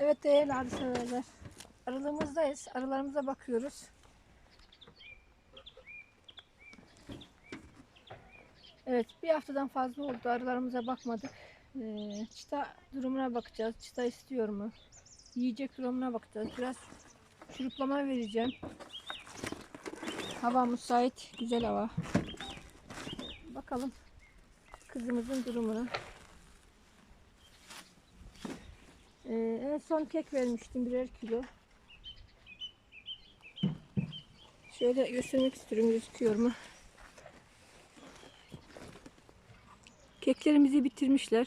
Evet değerli arı severler. Arılığımızdayız. Arılarımıza bakıyoruz. Evet bir haftadan fazla oldu. Arılarımıza bakmadık. Ee, çıta durumuna bakacağız. Çıta istiyor mu? Yiyecek durumuna bakacağız. Biraz şuruplama vereceğim. Hava müsait. Güzel hava. Bakalım kızımızın durumuna. Ee, en son kek vermiştim birer kilo. Şöyle göstermek istiyorum gözüküyor mu? Keklerimizi bitirmişler.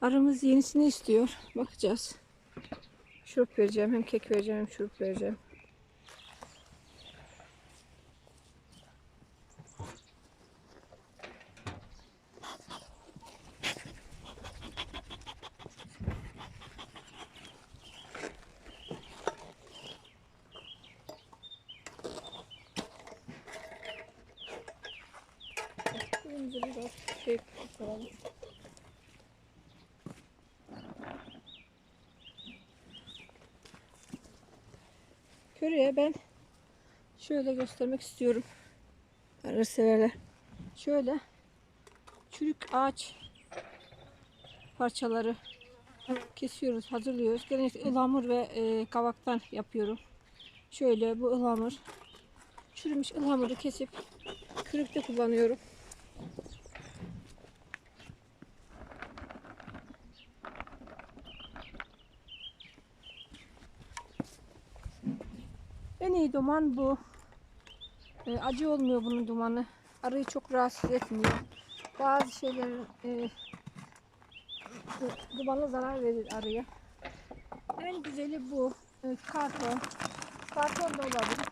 Aramız yenisini istiyor. Bakacağız. Şurup vereceğim. Hem kek vereceğim hem şurup vereceğim. Önce biraz şey koyalım. Köreye ben şöyle göstermek istiyorum. Arı severler. Şöyle çürük ağaç parçaları kesiyoruz, hazırlıyoruz. Genellikle ıhlamur ve e, kavaktan yapıyorum. Şöyle bu ıhlamur çürümüş ıhlamuru kesip kürükte kullanıyorum. En iyi duman bu. E, acı olmuyor bunun dumanı. Arıyı çok rahatsız etmiyor. Bazı şeylerin e, du- dumanı zarar verir arıya. En güzeli bu. E, karton. Karton da olabilir.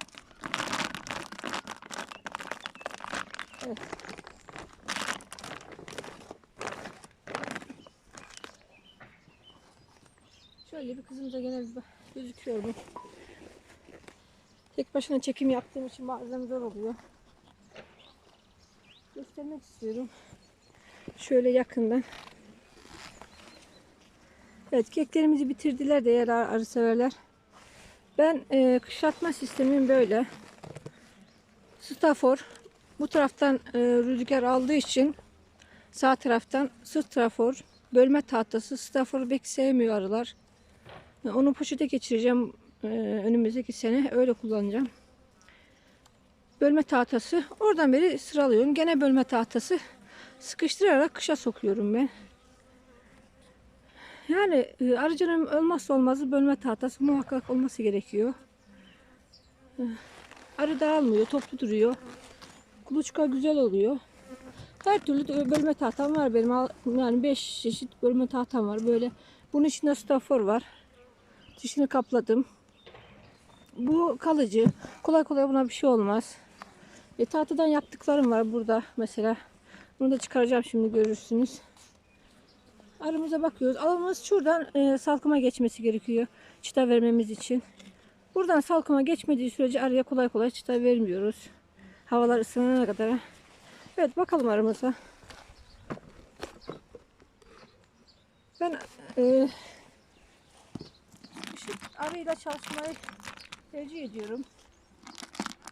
Evet. Şöyle bir kızımıza gene bir gözüküyor mu? Tek başına çekim yaptığım için bazen zor oluyor. Göstermek istiyorum. Şöyle yakından. Evet keklerimizi bitirdiler değerli ar- arı severler. Ben e, kışlatma sistemim böyle. Stafor bu taraftan e, rüzgar aldığı için sağ taraftan strafor bölme tahtası staforu pek sevmiyor arılar. Onu poşete geçireceğim e, önümüzdeki sene öyle kullanacağım. Bölme tahtası oradan beri sıralıyorum. Gene bölme tahtası sıkıştırarak kışa sokuyorum ben. Yani e, arıcının olmazsa olmazı bölme tahtası muhakkak olması gerekiyor. E, Arı dağılmıyor, toplu duruyor. Kuluçka güzel oluyor. Her türlü bölme tahtam var benim. Yani 5 çeşit bölme tahtam var. Böyle bunun içinde stafor var. Dişini kapladım. Bu kalıcı. Kolay kolay buna bir şey olmaz. E, tahtadan yaptıklarım var burada mesela. Bunu da çıkaracağım şimdi görürsünüz. Arımıza bakıyoruz. Alanımız şuradan e, salkıma geçmesi gerekiyor. Çıta vermemiz için. Buradan salkıma geçmediği sürece arıya kolay kolay çıta vermiyoruz. Havalar ısınana kadar. Evet bakalım aramıza. Ben e, arıyla çalışmayı tercih ediyorum.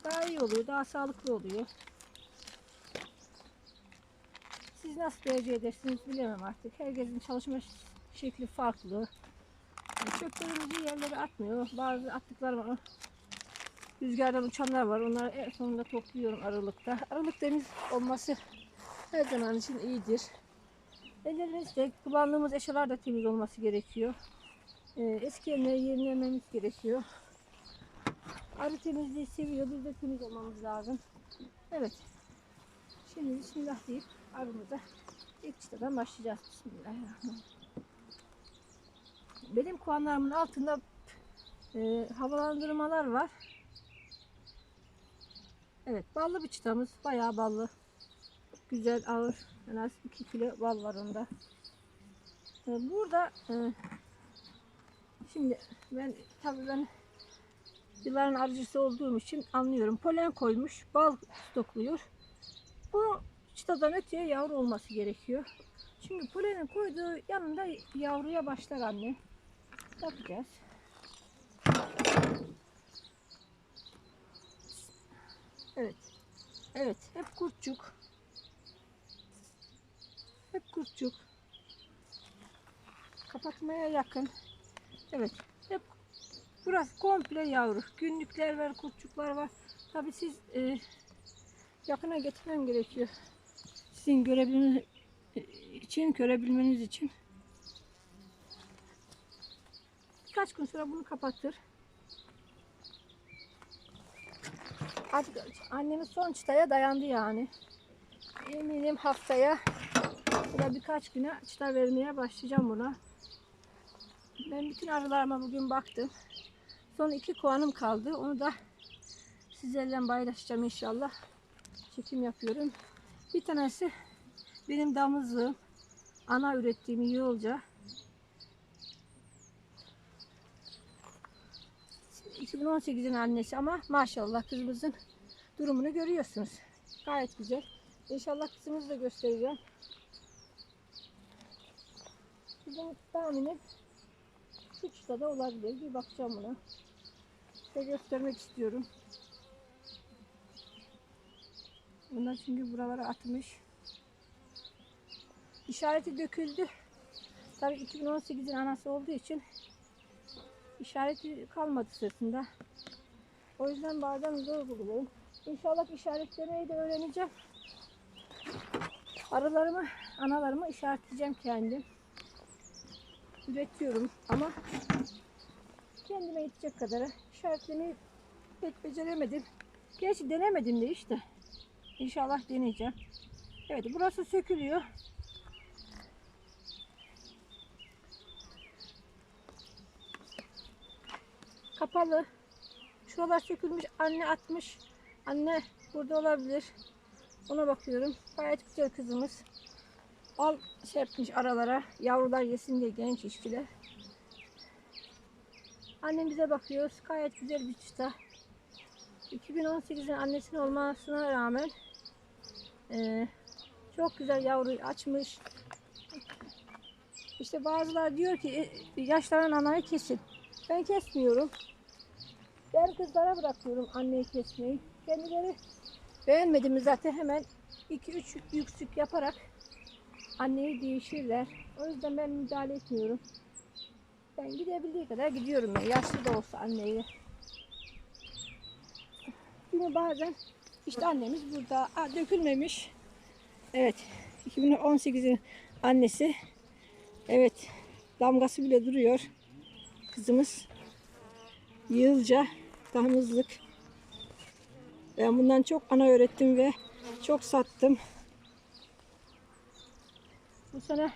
Daha iyi oluyor, daha sağlıklı oluyor. Siz nasıl tercih edersiniz bilemem artık. Herkesin çalışma şekli farklı. Çöplerimizi yerlere atmıyor. Bazı attıklarım var. Rüzgardan uçanlar var. Onları en sonunda topluyorum aralıkta. Aralık temiz olması her zaman için iyidir. Ellerimizde kullandığımız eşyalar da temiz olması gerekiyor. Ee, eski yerleri yenilememiz gerekiyor. Arı temizliği seviyor. Biz de temiz olmamız lazım. Evet. Şimdi bismillah deyip arımıza ilk çıtadan başlayacağız. Bismillahirrahmanirrahim. Benim kovanlarımın altında e, havalandırmalar var. Evet ballı bir çıtamız. Bayağı ballı. Güzel ağır. En az 2 kilo bal var onda. E, burada e, şimdi ben tabii ben yılların arıcısı olduğum için anlıyorum. Polen koymuş. Bal stokluyor. Bu çıtadan öteye yavru olması gerekiyor. Çünkü poleni koyduğu yanında yavruya başlar anne. Bakacağız. Evet. Evet. Hep kurtçuk. Hep kurtçuk. Kapatmaya yakın. Evet. Burası komple yavru. Günlükler var, kurtçuklar var. Tabi siz e, yakına getirmem gerekiyor. Sizin görebilmeniz için, görebilmeniz için. Birkaç gün sonra bunu kapatır. Artık annemiz son çıtaya dayandı yani. Eminim haftaya ya birkaç güne çıta vermeye başlayacağım buna. Ben bütün arılarıma bugün baktım. Son iki kovanım kaldı. Onu da sizlerle paylaşacağım inşallah. Çekim yapıyorum. Bir tanesi benim damızlığım. Ana ürettiğim yığılca. 2018'in annesi ama maşallah kızımızın durumunu görüyorsunuz. Gayet güzel. İnşallah kızımızı da göstereceğim. Bizim tahminim şu çıtada olabilir. Bir bakacağım buna. Size göstermek istiyorum. Bunlar çünkü buralara atmış. İşareti döküldü. Tabii 2018'in anası olduğu için işareti kalmadı sırtında. O yüzden bazen zor buluyorum. İnşallah işaretlemeyi de öğreneceğim. Arılarımı, analarımı işaretleyeceğim kendim. Üretiyorum ama kendime yetecek kadar işaretlemeyi pek beceremedim. Gerçi denemedim de işte. İnşallah deneyeceğim. Evet burası sökülüyor. Kapalı. Şuralar sökülmüş. Anne atmış. Anne burada olabilir. Ona bakıyorum. Gayet güzel kızımız. Al serpmiş aralara. Yavrular yesin diye genç işçiler. Annem bize bakıyor. Gayet güzel bir çıta. 2018'in annesinin olmasına rağmen eee, çok güzel yavru açmış. İşte bazılar diyor ki "E, yaşlanan anayı kesin. Ben kesmiyorum. Ben kızlara bırakıyorum anneyi kesmeyi. Kendileri beğenmedi mi zaten hemen 2-3 yüksük yaparak anneyi değişirler. O yüzden ben müdahale etmiyorum. Ben gidebildiği kadar gidiyorum ben. Yaşlı da olsa anneyi. Yine bazen işte annemiz burada. Aa, dökülmemiş. Evet. 2018'in annesi. Evet. Damgası bile duruyor. Kızımız. Yığılca damızlık. Ben bundan çok ana öğrettim ve çok sattım. Bu sene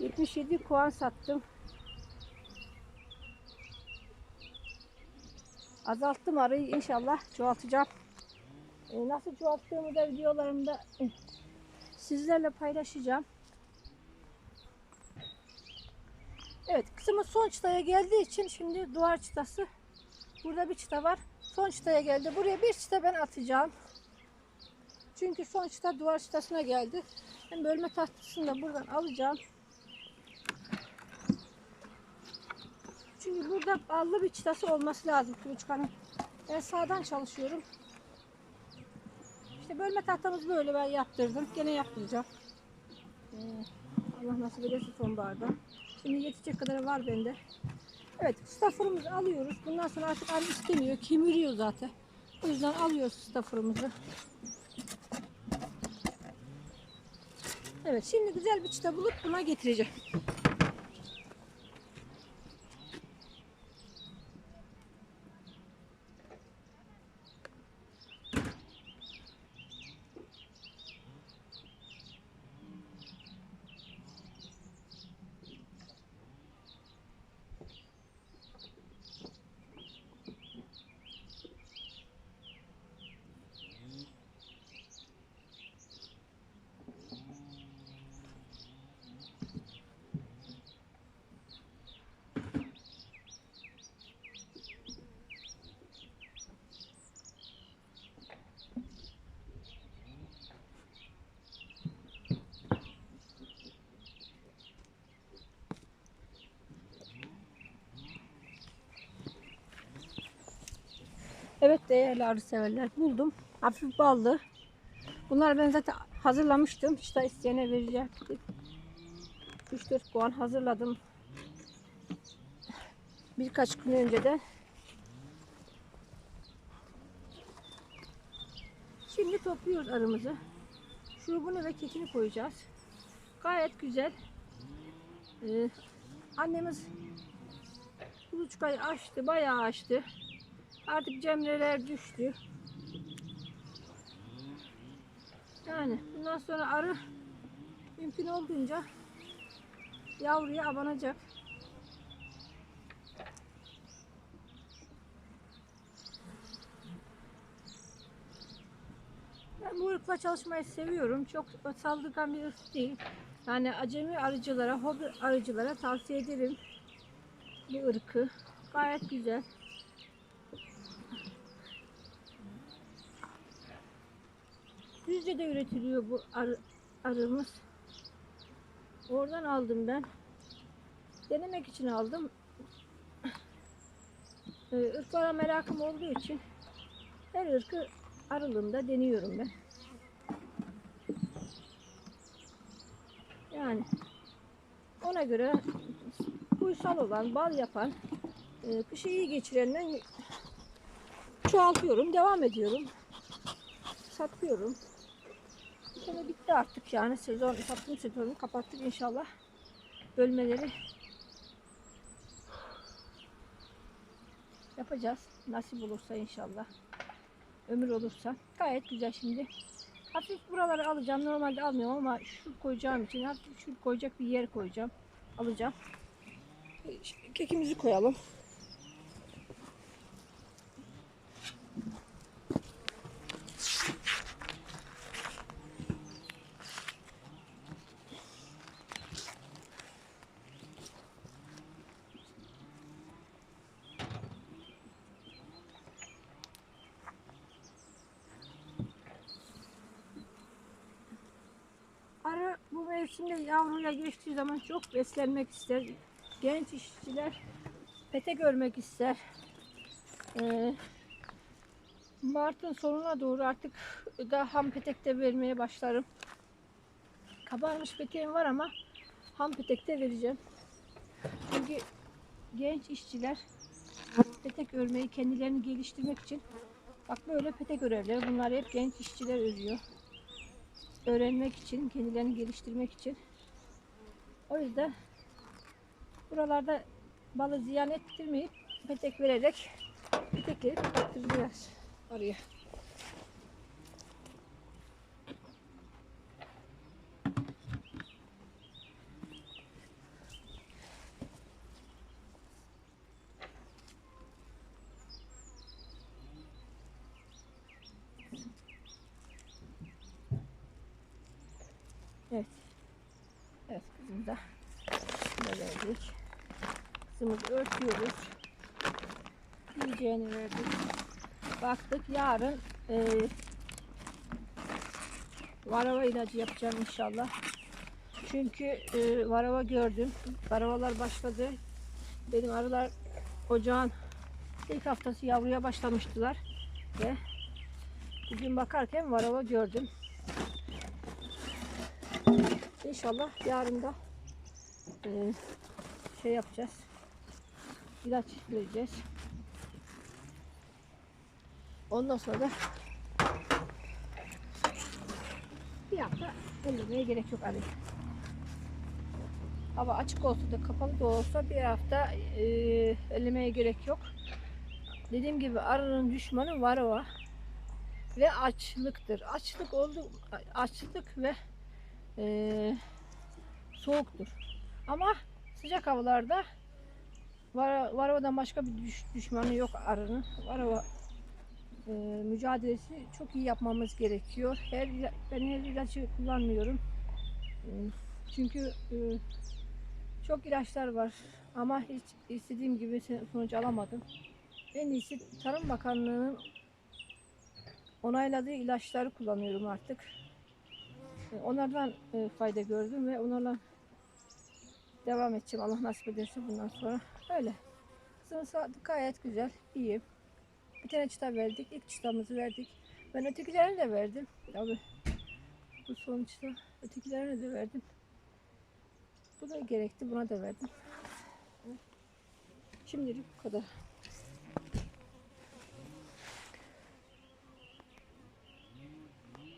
77 kovan sattım. Azalttım arayı inşallah çoğaltacağım. Ee, nasıl çoğalttığımı da videolarımda sizlerle paylaşacağım. Evet kısmı son çıtaya geldiği için şimdi duvar çıtası. Burada bir çıta var. Son çıtaya geldi. Buraya bir çıta ben atacağım. Çünkü son çıta duvar çıtasına geldi. Ben bölme tahtasını da buradan alacağım. Çünkü burada ballı bir çıtası olması lazım kuluçkanın. Ben sağdan çalışıyorum. İşte bölme tahtamız böyle ben yaptırdım. Gene yaptıracağım. Ee, Allah nasip ederse sonbaharda. Şimdi yetecek kadar var bende. Evet stafırımızı alıyoruz. Bundan sonra artık anne istemiyor. Kemiriyor zaten. O yüzden alıyoruz stafırımızı. Evet şimdi güzel bir çıta bulup buna getireceğim. Evet değerli arı severler buldum. Hafif ballı. Bunları ben zaten hazırlamıştım. İşte isteyene verecektim. 3-4 puan hazırladım. Birkaç gün önceden. Şimdi topluyoruz arımızı. Şurubunu ve kekini koyacağız. Gayet güzel. Ee, annemiz kuluçkayı açtı, bayağı açtı. Artık cemreler düştü. Yani bundan sonra arı mümkün olduğunca yavruya abanacak. Ben bu ırkla çalışmayı seviyorum. Çok saldırgan bir ırk değil. Yani acemi arıcılara, hobi arıcılara tavsiye ederim. Bu ırkı. Gayet güzel. Düzce'de üretiliyor bu arı, arımız. Oradan aldım ben. Denemek için aldım. Ee, merakım olduğu için her ırkı arılığında deniyorum ben. Yani ona göre uysal olan, bal yapan, e, kışı iyi geçirenden çoğaltıyorum, devam ediyorum. Satıyorum. Sene bitti artık yani sezon, sattım sezonu kapattık inşallah. Bölmeleri yapacağız. Nasip olursa inşallah. Ömür olursa. Gayet güzel şimdi. Hafif buraları alacağım. Normalde almıyorum ama şu koyacağım için hafif şu koyacak bir yer koyacağım. Alacağım. Kekimizi koyalım. Arı bu mevsimde yavruyla geçtiği zaman çok beslenmek ister. Genç işçiler petek örmek ister. Ee, Mart'ın sonuna doğru artık da ham petekte vermeye başlarım. Kabarmış peteğim var ama ham petekte vereceğim. Çünkü genç işçiler petek örmeyi kendilerini geliştirmek için bak böyle petek örerler. Bunlar hep genç işçiler örüyor öğrenmek için, kendilerini geliştirmek için. O yüzden buralarda balı ziyan ettirmeyip petek vererek petekleri kapattıracağız araya. Evet. Evet kızım da verdik. Kızımızı örtüyoruz. Yiyeceğini verdik. Baktık yarın e, varava ilacı yapacağım inşallah. Çünkü e, varava gördüm. Varavalar başladı. Benim arılar ocağın ilk haftası yavruya başlamıştılar. Ve bugün bakarken varava gördüm. İnşallah yarın da e, şey yapacağız. İlaç vereceğiz. Ondan sonra da bir hafta ellemeye gerek yok arayı. Hava açık olsa da kapalı da olsa bir hafta e, ellemeye gerek yok. Dediğim gibi arının düşmanı var o ve açlıktır. Açlık oldu açlık ve e, soğuktur. Ama sıcak havalarda var, varavadan başka bir düş, düşmanı yok arının. Varava e, mücadelesi çok iyi yapmamız gerekiyor. Her ben her ilacı kullanmıyorum. E, çünkü e, çok ilaçlar var ama hiç istediğim gibi sonuç alamadım. En iyisi Tarım Bakanlığı'nın onayladığı ilaçları kullanıyorum artık. Onlardan e, fayda gördüm ve onlarla devam edeceğim. Allah nasip ederse bundan sonra. Öyle. Sağlığı gayet güzel. iyi. Bir tane çıta verdik. İlk çıtamızı verdik. Ben ötekilerine de verdim. Tabii. Bu sonuçta ötekilerine de verdim. Bu da gerekti. Buna da verdim. Şimdilik bu kadar.